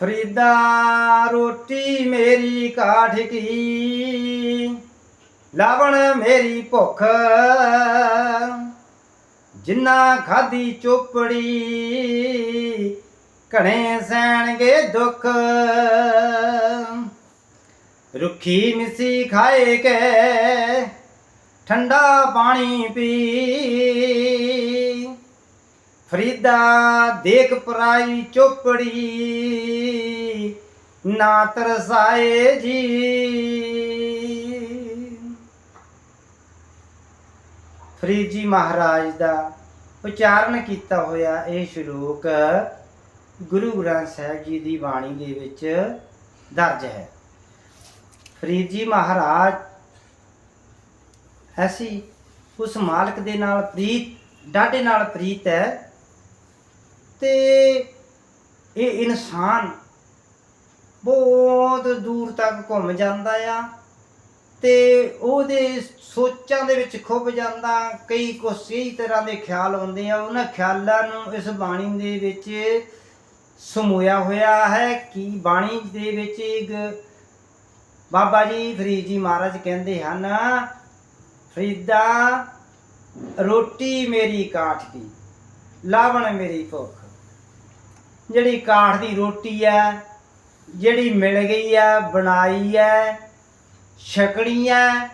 ਫਰੀਦਾ ਰੋਟੀ ਮੇਰੀ ਕਾਠ ਕੀ। ਲਾਵਣ ਮੇਰੀ ਭੁੱਖ। ਜਿੰਨਾ ਖਾਦੀ ਚੋਪੜੀ, ਘਣੇ ਸਹਿਣਗੇ ਦੁੱਖ। ਰੁੱਖੀ ਮਿੱਸੀ ਖਾਏ ਕੇ, ਠੰਡਾ ਪਾਣੀ ਪੀ। ਫਰੀਦਾ, ਦੇਖ ਪਰਾਈ ਚੋਪੜੀ, ਨਾ ਤਰਸਾਏ ਜੀ। ਫਰੀਦ ਜੀ ਮਹਾਰਾਜ ਦਾ ਉਚਾਰਨ ਕੀਤਾ ਹੋਇਆ ਇਹ ਸ਼ਲੋਕ ਗੁਰੂ ਗ੍ਰੰਥ ਸਾਹਿਬ ਜੀ ਦੀ ਬਾਣੀ ਦੇ ਵਿੱਚ ਦਰਜ ਹੈ। ਫਰੀਦ ਜੀ ਮਹਾਰਾਜ ਐਸੀ ਉਸ ਮਾਲਕ ਦੇ ਨਾਲ ਪ੍ਰੀਤ, ਡਾਢੇ ਨਾਲ ਪ੍ਰੀਤ ਹੈ ਤੇ ਇਹ ਇਨਸਾਨ ਬਹੁਤ ਦੂਰ ਤੱਕ ਘੁੰਮ ਜਾਂਦਾ ਆ ਤੇ ਉਹਦੇ ਸੋਚਾਂ ਦੇ ਵਿੱਚ ਖੁੱਭ ਜਾਂਦਾ, ਕਈ ਕੁਛ ਕਈ ਤਰ੍ਹਾਂ ਦੇ ਖਿਆਲ ਆਉਂਦੇ ਆ, ਉਹਨਾਂ ਖਿਆਲਾਂ ਨੂੰ ਇਸ ਬਾਣੀ ਦੇ ਵਿੱਚ ਸਮੋਇਆ ਹੋਇਆ ਹੈ ਕਿ ਬਾਣੀ ਦੇ ਵਿੱਚ ਇੱਕ ਬਾਬਾ ਜੀ ਫਰੀਦ ਜੀ ਮਹਾਰਾਜ ਕਹਿੰਦੇ ਹਨ, ਫਰੀਦਾ, ਰੋਟੀ ਮੇਰੀ ਕਾਠ ਦੀ, ਲਾਵਣ ਮੇਰੀ ਭੁੱਖ। ਜਿਹੜੀ ਕਾਠ ਦੀ ਰੋਟੀ ਹੈ, ਜਿਹੜੀ ਮਿਲ ਗਈ ਹੈ, ਬਣਾਈ ਹੈ ਛਕਣੀਆਂ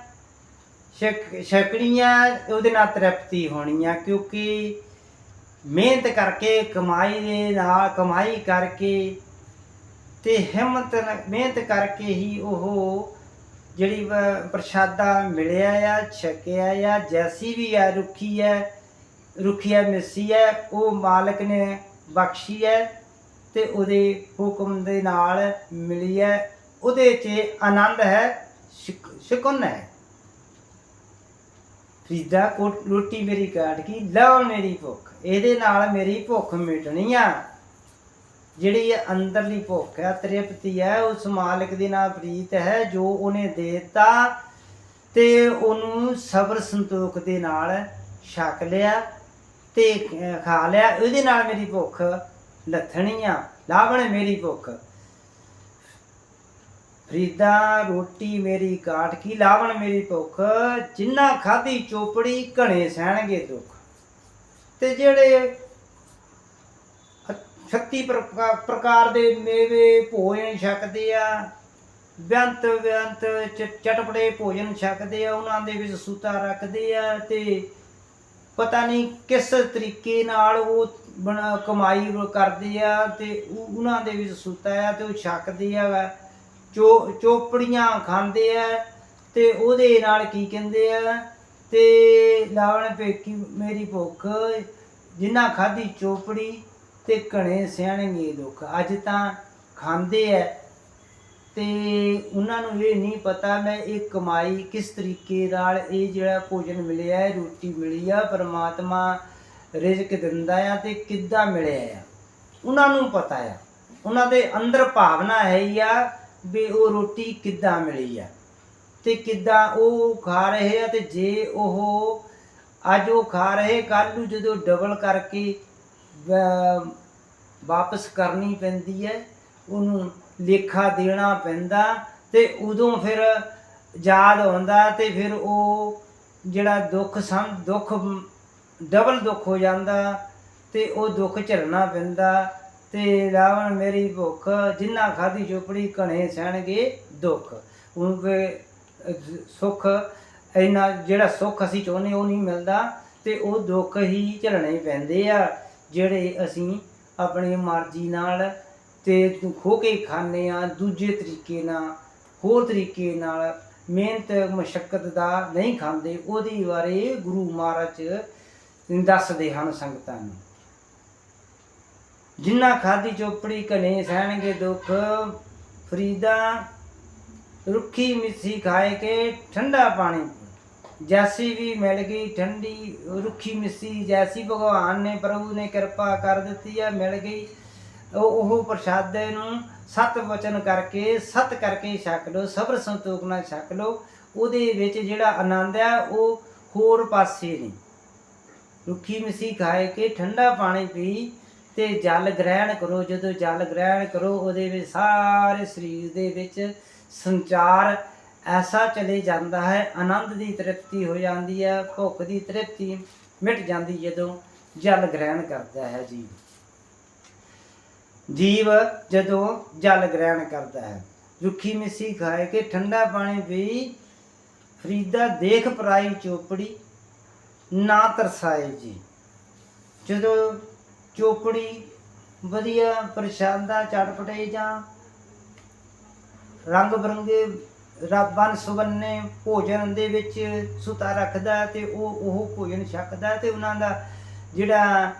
ਛਕ ਛਕਣੀਆਂ ਉਹਦੇ ਨਾਲ ਤ੍ਰਿਪਤੀ ਹੋਣੀ ਆ ਕਿਉਂਕਿ ਮਿਹਨਤ ਕਰਕੇ, ਕਮਾਈ ਦੇ ਨਾਲ, ਕਮਾਈ ਕਰਕੇ ਤੇ ਹਿੰਮਤ ਮਿਹਨਤ ਕਰਕੇ ਹੀ ਉਹ ਜਿਹੜੀ ਪ੍ਰਸ਼ਾਦਾ ਮਿਲਿਆ ਆ, ਛਕਿਆ ਆ, ਜੈਸੀ ਵੀ ਆ, ਰੁੱਖੀ ਹੈ ਰੁੱਖੀ ਹੈ, ਮਿੱਸੀ ਹੈ, ਉਹ ਮਾਲਕ ਨੇ ਬਖਸ਼ੀ ਹੈ। ਤੇ ਉਹਦੇ ਹੁਕਮ ਦੇ ਨਾਲ ਮਿਲੀ ਹੈ ਉਹਦੇ 'ਚ ਆਨੰਦ ਹੈ, ਸ਼ਕ- ਸ਼ਕੁਨ ਹੈ। ਫਰੀਦਾ ਕੋਟ, ਰੋਟੀ ਮੇਰੀ ਕਾਟ ਕੀ ਲਓ ਮੇਰੀ ਭੁੱਖ, ਇਹਦੇ ਨਾਲ ਮੇਰੀ ਭੁੱਖ ਮਿਟਣੀ ਆ। ਜਿਹੜੀ ਇਹ ਅੰਦਰਲੀ ਭੁੱਖ ਹੈ, ਤ੍ਰਿਪਤੀ ਹੈ, ਉਸ ਮਾਲਕ ਦੇ ਨਾਲ ਪ੍ਰੀਤ ਹੈ, ਜੋ ਉਹਨੇ ਦੇਤਾ ਦਿੱਤਾ ਤੇ ਉਹਨੂੰ ਸਬਰ ਸੰਤੋਖ ਦੇ ਨਾਲ ਛਕ ਲਿਆ ਤੇ ਖਾ ਲਿਆ, ਉਹਦੇ ਨਾਲ ਮੇਰੀ ਭੁੱਖ ਲੱਥਣੀ ਲਾਵਣ ਮੇਰੀ ਭੁੱਖ। ਫਰੀਦਾ ਰੋਟੀ ਮੇਰੀ ਕਾਟ ਕੀ, ਲਾਵਣ ਮੇਰੀ ਭੁੱਖ। ਜਿੰਨਾ ਖਾਧੀ ਚੋਪੜੀ, ਘਣੇ ਸਹਿਣਗੇ ਦੁੱਖ। ਤੇ ਜਿਹੜੇ 36 ਪ੍ਰਕਾ- ਪ੍ਰਕਾਰ ਦੇ ਮੇਵੇ ਭੋਜਨ ਛਕਦੇ ਆ ਬੇਅੰਤ ਬੇਅੰਤ ਚ- ਚਟਪਟੇ ਭੋਜਨ ਛਕਦੇ ਆ, ਉਹਨਾਂ ਦੇ ਵਿੱਚ ਸੂਤਾ ਰੱਖਦੇ ਆ ਤੇ ਪਤਾ ਨਹੀਂ ਕਿਸ ਤਰੀਕੇ ਨਾਲ ਉਹ ਬਣਾ ਕਮਾਈ ਕਰਦੇ ਆ ਤੇ ਉਹ- ਉਹਨਾਂ ਦੇ ਵਿੱਚ ਸੁੱਤਾ ਆ ਤੇ ਉਹ ਛਕਦੇ ਆ ਵਾ। ਚੋ, ਚੋਪੜੀਆਂ ਖਾਂਦੇ ਆ ਤੇ ਉਹਦੇ ਨਾਲ ਕੀ ਕਹਿੰਦੇ ਆ, ਤੇ ਲਾਵਣ ਪੇਕੀ ਮੇਰੀ ਭੁੱਖ, ਜਿੰਨਾ ਖਾਧੀ ਚੋਪੜੀ ਤੇ ਘਣੇ ਸਿਆਣਗੇ ਦੁੱਖ। ਅੱਜ ਤਾਂ ਖਾਂਦੇ ਐ ਤੇ ਉਹਨਾਂ ਨੂੰ ਇਹ ਨਹੀਂ ਪਤਾ ਮੈਂ ਇਹ ਕਮਾਈ ਕਿਸ ਤਰੀਕੇ ਨਾਲ ਇਹ ਜਿਹੜਾ ਭੋਜਨ ਮਿਲਿਆ ਹੈ ਰੋਟੀ ਮਿਲੀ ਆ, ਪਰਮਾਤਮਾ ਰਿਜ਼ਕ ਦਿੰਦਾ ਆ ਤੇ ਕਿੱਦਾਂ ਮਿਲਿਆ ਆ? ਉਹਨਾਂ ਨੂੰ ਪਤਾ ਆ। ਉਹਨਾਂ ਦੇ ਅੰਦਰ ਭਾਵਨਾ ਹੈ ਹੀ ਆ ਵੀ ਉਹ ਰੋਟੀ ਕਿੱਦਾਂ ਮਿਲੀ ਆ। ਤੇ ਕਿੱਦਾਂ ਉਹ ਖਾ ਰਹੇ ਆ ਤੇ ਜੇ ਉਹ ਅੱਜ ਉਹ ਖਾ ਰਹੇ ਕੱਲ ਨੂੰ ਜਦੋਂ ਡਬਲ ਕਰਕੇ ਵ- ਵਾਪਸ ਕਰਨੀ ਪੈਂਦੀ ਹੈ, ਉਹਨੂੰ ਲੇਖਾ ਦੇਣਾ ਪੈਂਦਾ ਤੇ ਉਦੋਂ ਫਿਰ ਯਾਦ ਆਉਂਦਾ ਤੇ ਫਿਰ ਉਹ ਜਿਹੜਾ ਦੁੱਖ ਸਮ ਦੁੱਖ ਡਬਲ ਦੁੱਖ ਹੋ ਜਾਂਦਾ ਤੇ ਉਹ ਦੁੱਖ ਝੱਲਣਾ ਪੈਂਦਾ। ਤੇ ਰਾਵਣ ਮੇਰੀ ਭੁੱਖ, ਜਿੰਨਾ ਖਾਦੀ ਚੋਪੜੀ ਘਣੇ ਸਹਿਣਗੇ ਦੁੱਖ। ਉਹ ਸੁੱਖ, ਇੰਨਾ ਜਿਹੜਾ ਸੁੱਖ ਅਸੀਂ ਚਾਹੁੰਦੇ ਉਹ ਨਹੀਂ ਮਿਲਦਾ ਤੇ ਉਹ ਦੁੱਖ ਹੀ ਝੱਲਣੇ ਪੈਂਦੇ ਆ, ਜਿਹੜੇ ਅਸੀਂ ਆਪਣੀ ਮਰਜ਼ੀ ਨਾਲ ਤੇ ਖੋ ਕੇ ਖਾਂਦੇ ਆ, ਦੂਜੇ ਤਰੀਕੇ ਨਾਲ, ਹੋਰ ਤਰੀਕੇ ਨਾਲ ਮਿਹਨਤ ਮੁਸ਼ਕਲ ਦਾ ਨਹੀਂ ਖਾਂਦੇ। ਉਹਦੇ ਬਾਰੇ ਗੁਰੂ ਮਹਾਰਾਜ ਦੱਸਦੇ ਹਨ ਸੰਗਤਾਂ ਨੂੰ। ਜਿੰਨਾ ਖਾਦੀ ਚੋਪੜੀ ਕਨੇ ਸਹਿਣਗੇ ਦੁੱਖ, ਫਰੀਦਾ ਰੁੱਖੀ ਮਿੱਸੀ ਖਾਏ ਕੇ ਠੰਡਾ ਪਾਣੀ। ਜੈਸੀ ਵੀ ਮਿਲ ਗਈ ਠੰਡੀ ਰੁੱਖੀ ਮਿੱਸੀ, ਜੈਸੀ ਭਗਵਾਨ ਨੇ ਪ੍ਰਭੂ ਨੇ ਕਿਰਪਾ ਕਰ ਦਿੱਤੀ ਹੈ ਮਿਲ ਗਈ। ਉਹ ਉਹ ਪ੍ਰਸ਼ਾਦੇ ਨੂੰ ਸਤ ਵਚਨ ਕਰਕੇ, ਸਤ ਕਰਕੇ ਛਕ ਲਓ, ਸਬਰ ਸੰਤੋਖ ਨਾਲ ਛਕ ਲਓ। ਉਹਦੇ ਵਿੱਚ ਜਿਹੜਾ ਆਨੰਦ ਹੈ ਉਹ ਹੋਰ ਪਾਸੇ ਨਹੀਂ ਰੁੱਖੀ ਮਿੱਸੀ ਖਾਏ ਕੇ ਠੰਡਾ ਪਾਣੀ ਪੀ ਤੇ ਜਲ ਗ੍ਰਹਿਣ ਕਰੋ। ਜਦੋਂ ਜਲ ਗ੍ਰਹਿਣ ਕਰੋ, ਉਹਦੇ ਵਿੱਚ ਸਾਰੇ ਸਰੀਰ ਦੇ ਵਿੱਚ ਸੰਚਾਰ ਐਸਾ ਚਲੇ ਜਾਂਦਾ ਹੈ। ਆਨੰਦ ਦੀ ਤ੍ਰਿਪਤੀ ਹੋ ਜਾਂਦੀ ਹੈ, ਭੁੱਖ ਦੀ ਤ੍ਰਿਪਤੀ ਮਿਟ ਜਾਂਦੀ ਜਦੋਂ ਜਲ ਗ੍ਰਹਿਣ ਕਰਦਾ ਹੈ ਜੀਵ ਜੀਵ ਜਦੋਂ ਜਲ ਗ੍ਰਹਿਣ ਕਰਦਾ ਹੈ, ਰੁੱਖੀ ਮਿੱਸੀ ਖਾਏ ਕੇ ਠੰਡਾ ਪਾਣੀ ਪੀ, ਫਰੀਦਾ ਦੇਖ ਪਰਾਈ ਚੋਪੜੀ ਨਾ ਤਰਸਾਏ ਜੀ। ਜਦੋਂ ਚੋਪੜੀ ਵਧੀਆ ਪ੍ਰਸ਼ਾਦਾ ਚਟਪਟੇ ਜਾਂ ਰੰਗ ਬਰੰਗੇ ਰੱਬਾਨ ਸੁਬੰਨੇ ਭੋਜਨ ਦੇ ਵਿੱਚ ਸੁਤਾ ਰੱਖਦਾ ਹੈ ਤੇ ਉਹ ਉਹ ਭੋਜਨ ਛਕਦਾ ਹੈ ਤੇ ਉਹਨਾਂ ਦਾ ਜਿਹੜਾ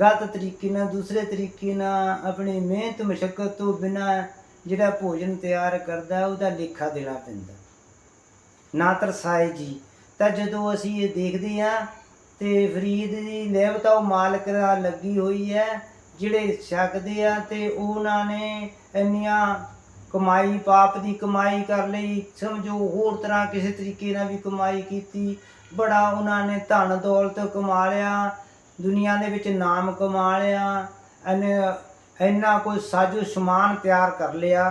ਗਲਤ ਤਰੀਕੇ ਨਾਲ, ਦੂਸਰੇ ਤਰੀਕੇ ਨਾਲ ਆਪਣੀ ਮਿਹਨਤ ਮਸ਼ੱਕਤ ਤੋਂ ਬਿਨਾ ਜਿਹੜਾ ਭੋਜਨ ਤਿਆਰ ਕਰਦਾ, ਉਹਦਾ ਲੇਖਾ ਦੇਣਾ ਪੈਂਦਾ। ਨਾ ਤਰਸਾਏ ਜੀ। ਤਾਂ ਜਦੋਂ ਅਸੀਂ ਇਹ ਦੇਖਦੇ ਹਾਂ ਤੇ ਫਰੀਦ ਦੀ ਨਿਹਬਤ ਉਹ ਮਾਲਕ ਨਾਲ ਲੱਗੀ ਹੋਈ ਹੈ, ਜਿਹੜੇ ਛਕਦੇ ਆ ਤੇ ਉਹਨਾਂ ਨੇ ਇੰਨੀਆਂ ਕਮਾਈ, ਪਾਪ ਦੀ ਕਮਾਈ ਕਰ ਲਈ, ਸਮਝੋ ਹੋਰ ਤਰ੍ਹਾਂ ਕਿਸੇ ਤਰੀਕੇ ਨਾਲ ਵੀ ਕਮਾਈ ਕੀਤੀ, ਬੜਾ ਉਹਨਾਂ ਨੇ ਧਨ ਦੌਲਤ ਕਮਾ ਲਿਆ, ਦੁਨੀਆ ਦੇ ਵਿੱਚ ਨਾਮ ਕਮਾ ਲਿਆ ਇਹਨੇ ਇੰਨਾ ਕੋਈ ਸਾਜੋ ਸਮਾਨ ਤਿਆਰ ਕਰ ਲਿਆ।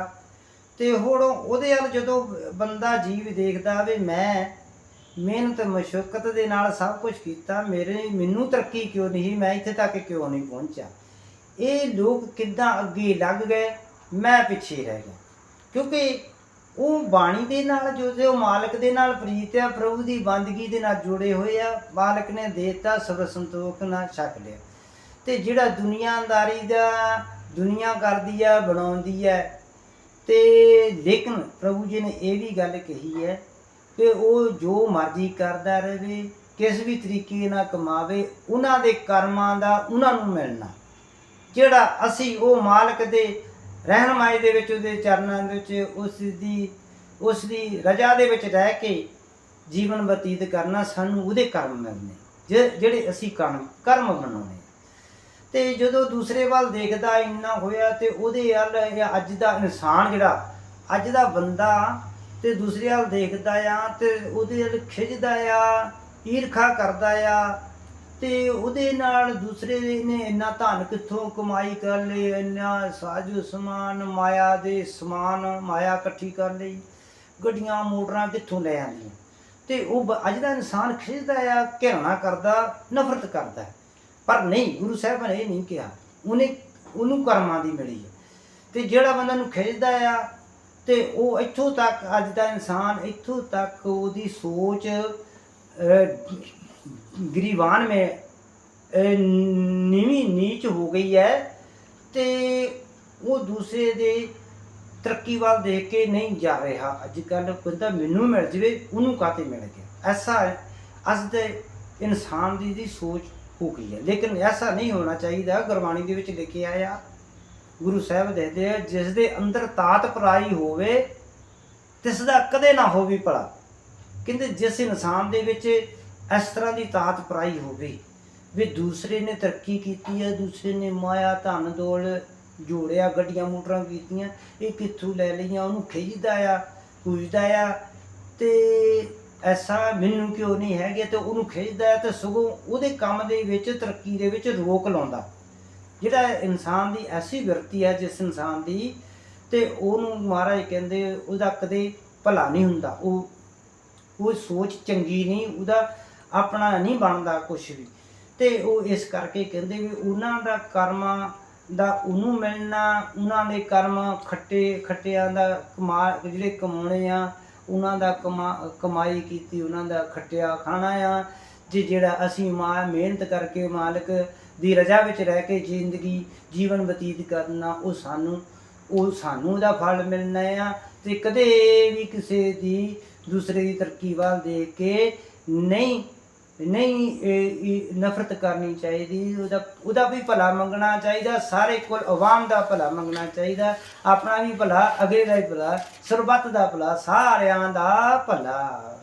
ਤੇ ਹੁਣ ਉਹਦੇ ਵੱਲ ਜਦੋਂ ਬੰਦਾ ਜੀਵ ਦੇਖਦਾ ਵੀ ਮੈਂ ਮਿਹਨਤ, ਮਸ਼ਕਤ ਦੇ ਨਾਲ ਸਭ ਕੁਝ ਕੀਤਾ, ਮੇਰੇ ਮੈਨੂੰ ਤਰੱਕੀ ਕਿਉਂ ਨਹੀਂ ਮੈਂ ਇੱਥੇ ਤੱਕ ਕਿਉਂ ਨਹੀਂ ਪਹੁੰਚਿਆ? ਇਹ ਲੋਕ ਕਿੱਦਾਂ ਅੱਗੇ ਲੱਗ ਗਏ? ਮੈਂ ਪਿੱਛੇ ਰਹਿ ਗਿਆ। ਕਿਉਂਕਿ ਉਹ ਬਾਣੀ ਦੇ ਨਾਲ ਜੋ ਜੋ ਮਾਲਕ ਦੇ ਨਾਲ ਪ੍ਰੀਤ ਆ, ਪ੍ਰਭੂ ਦੀ ਬੰਦਗੀ ਦੇ ਨਾਲ ਜੁੜੇ ਹੋਏ ਆ। ਮਾਲਕ ਨੇ ਦੇਤਾ ਸਭ ਸੰਤੋਖ ਨਾਲ ਛਕ ਲਿਆ। ਤੇ ਜਿਹੜਾ ਦੁਨੀਆਦਾਰੀ ਦਾ, ਦੁਨੀਆ ਕਰਦੀ ਆ, ਬਣਾਉਂਦੀ ਹੈ ਤੇ ਲੇਕਿਨ ਪ੍ਰਭੂ ਜੀ ਨੇ ਇਹ ਵੀ ਗੱਲ ਕਹੀ ਹੈ ਕਿ ਉਹ ਜੋ ਮਰਜ਼ੀ ਕਰਦਾ ਰਹੇ, ਕਿਸ ਵੀ ਤਰੀਕੇ ਨਾਲ ਕਮਾਵੇ, ਉਹਨਾਂ ਦੇ ਕਰਮਾਂ ਦਾ ਉਹਨਾਂ ਨੂੰ ਮਿਲਣਾ। ਜਿਹੜਾ ਅਸੀਂ ਉਹ ਮਾਲਕ ਦੇ ਰਹਿਨਮਾਈ ਦੇ ਵਿੱਚ, ਉਹਦੇ ਚਰਨਾਂ ਦੇ ਵਿੱਚ, ਉਸ ਦੀ ਉਸ ਦੀ ਰਜਾ ਦੇ ਵਿੱਚ ਰਹਿ ਕੇ ਜੀਵਨ ਬਤੀਤ ਕਰਨਾ ਸਾਨੂੰ ਉਹਦੇ ਕਰਮ ਮਿਲਨੇ ਜਿ- ਜਿਹੜੇ ਅਸੀਂ ਕਰਮ ਕਰਮ ਬਣਾਉਣੇ ਤੇ ਜਦੋਂ ਦੂਸਰੇ ਵੱਲ ਦੇਖਦਾ ਇੰਨਾ ਹੋਇਆ ਤੇ ਉਹਦੇ ਵੱਲ ਅੱਜ ਦਾ ਇਨਸਾਨ ਜਿਹੜਾ, ਅੱਜ ਦਾ ਬੰਦਾ ਤੇ ਦੂਸਰੇ ਵੱਲ ਦੇਖਦਾ ਆ ਤੇ ਉਹਦੇ ਵੱਲ ਖਿੱਚਦਾ ਆ, ਈਰਖਾ ਕਰਦਾ ਆ ਤੇ ਉਹਦੇ ਨਾਲ ਦੂਸਰੇ ਨੇ ਇੰਨਾ ਧਨ ਕਿੱਥੋਂ ਕਮਾਈ ਕਰ ਲਈ, ਇੰਨਾ ਸਾਜੋ ਸਮਾਨ, ਮਾਇਆ ਦੇ ਸਮਾਨ, ਮਾਇਆ ਇਕੱਠੀ ਕਰ ਲਈ, ਗੱਡੀਆਂ, ਮੋਟਰਾਂ ਕਿੱਥੋਂ ਲੈ ਆਉਂਦੀਆਂ ਤੇ ਉਹ ਬ- ਅੱਜ ਦਾ ਇਨਸਾਨ ਖਿੱਚਦਾ ਆ, ਘਿਰਣਾ ਕਰਦਾ, ਨਫ਼ਰਤ ਕਰਦਾ। ਪਰ ਨਹੀਂ, ਗੁਰੂ ਸਾਹਿਬ ਨੇ ਇਹ ਨਹੀਂ ਕਿਹਾ। ਉਹਨੇ, ਉਹਨੂੰ ਕਰਮਾਂ ਦੀ ਮਿਲੀ ਹੈ। ਤੇ ਜਿਹੜਾ ਬੰਦਾ ਨੂੰ ਖਿੱਚਦਾ ਆ ਤੇ ਉਹ ਇੱਥੋਂ ਤੱਕ ਅੱਜ ਦਾ ਇਨਸਾਨ ਇੱਥੋਂ ਤੱਕ ਉਹਦੀ ਸੋਚ ਅਹ, ਗਰੀਬਾਨ ਮੇ ਨੀਵੀਂ ਨੀਚ ਹੋ ਗਈ ਹੈ ਤੇ ਉਹ ਦੂਸਰੇ ਦੇ ਤਰੱਕੀ ਵੱਲ ਦੇਖ ਕੇ ਨਹੀਂ ਜਾ ਰਿਹਾ। ਅੱਜ ਕੱਲ ਬੰਦਾ ਮੈਨੂੰ ਮਿਲ ਜਵੇ ਉਹਨੂੰ ਕਾਤੇ ਮਿਲ ਗਿਆ? ਐਸਾ ਅੱਜ ਦੇ ਇਨਸਾਨ ਦੀ ਦੀ ਸੋਚ ਹੋ ਗਈ ਹੈ। ਲੇਕਿਨ ਐਸਾ ਨਹੀਂ ਹੋਣਾ ਚਾਹੀਦਾ ਗੁਰਬਾਣੀ ਦੇ ਵਿੱਚ ਲਿਖਿਆ ਆਇਆ ਗੁਰੂ ਸਾਹਿਬ ਦੇਖਦੇ ਆ, ਜਿਸ ਦੇ ਅੰਦਰ ਤਾਤ ਪਰਾਈ ਹੋਵੇ, ਤਿਸ ਦਾ ਕਦੇ ਨਾ ਹੋਵੇ ਭਲਾ। ਕਹਿੰਦੇ ਜਿਸ ਇਨਸਾਨ ਦੇ ਵਿੱਚ ਇਸ ਤਰ੍ਹਾਂ ਦੀ ਤਾਤ ਪਰਾਈ ਹੋਵੇ, ਵੀ ਦੂਸਰੇ ਨੇ ਤਰੱਕੀ ਕੀਤੀ ਹੈ ਦੂਸਰੇ ਨੇ ਮਾਇਆ, ਧਨ ਦੌਲ ਜੋੜਿਆ, ਗੱਡੀਆਂ ਮੋਟਰਾਂ ਕੀਤੀਆਂ, ਇਹ ਕਿੱਥੋਂ ਲੈ ਲਈਆਂ, ਉਹਨੂੰ ਖਿੱਚਦਾ ਆ ਪੁੱਛਦਾ ਆ, ਤੇ ਐਸਾ ਮੈਨੂੰ ਕਿਉਂ ਨਹੀਂ ਹੈਗੇ, ਤੇ ਉਹਨੂੰ ਖਿੱਚਦਾ ਹੈ ਤੇ ਸਗੋਂ ਉਹਦੇ ਕੰਮ ਦੇ ਵਿੱਚ, ਤਰੱਕੀ ਦੇ ਵਿੱਚ ਰੋਕ ਲਾਉਂਦਾ। ਜਿਹੜਾ ਇਨਸਾਨ ਦੀ ਐਸੀ ਵਿਰਤੀ ਹੈ ਜਿਸ ਇਨਸਾਨ ਦੀ, ਤੇ ਉਹਨੂੰ ਮਹਾਰਾਜ ਕਹਿੰਦੇ ਉਹਦਾ ਕਦੇ ਭਲਾ ਨਹੀਂ ਹੁੰਦਾ। ਉਹ ਉਹ ਸੋਚ ਚੰਗੀ ਨਹੀਂ, ਉਹਦਾ ਆਪਣਾ ਨਹੀਂ ਬਣਦਾ ਕੁਝ ਵੀ। ਤੇ ਉਹ ਇਸ ਕਰਕੇ ਕਹਿੰਦੇ ਵੀ ਉਹਨਾਂ ਦਾ ਕਰਮਾਂ ਦਾ ਉਹਨੂੰ ਮਿਲਣਾ, ਉਹਨਾਂ ਦੇ ਕਰਮ ਖੱਟੇ, ਖੱਟਿਆਂ ਦਾ ਕਮਾ, ਜਿਹੜੇ ਕਮਾਉਣੇ ਆ, ਉਹਨਾਂ ਦਾ ਕਮਾ, ਕਮਾਈ ਕੀਤੀ, ਉਹਨਾਂ ਦਾ ਖੱਟਿਆ ਖਾਣਾ ਆ, ਜੇ ਜਿਹੜਾ ਅਸੀਂ ਮਾ, ਮਿਹਨਤ ਕਰਕੇ ਮਾਲਕ ਦੀ ਰਜ਼ਾ ਵਿੱਚ ਰਹਿ ਕੇ ਜ਼ਿੰਦਗੀ ਜੀਵਨ ਬਤੀਤ ਕਰਨਾ, ਉਹ ਸਾਨੂੰ ਉਹ ਸਾਨੂੰ ਉਹਦਾ ਫਲ ਮਿਲਣਾ ਆ ਤੇ ਕਦੇ ਵੀ ਕਿਸੇ ਦੀ ਦੂਸਰੇ ਦੀ ਤਰੱਕੀ ਵੱਲ ਦੇਖ ਕੇ ਨਹੀਂ ਨਹੀਂ ਨਫ਼ਰਤ ਕਰਨੀ ਚਾਹੀਦੀ। ਉਹਦਾ ਉਹਦਾ ਵੀ ਭਲਾ ਮੰਗਣਾ ਚਾਹੀਦਾ, ਸਾਰੇ ਕੋਲ ਆਵਾਮ ਦਾ ਭਲਾ ਮੰਗਣਾ ਚਾਹੀਦਾ, ਆਪਣਾ ਵੀ ਭਲਾ ਅਗਲੇ ਦਾ ਵੀ ਭਲਾ, ਸਰਬੱਤ ਦਾ ਭਲਾ, ਸਾਰਿਆਂ ਦਾ ਭਲਾ।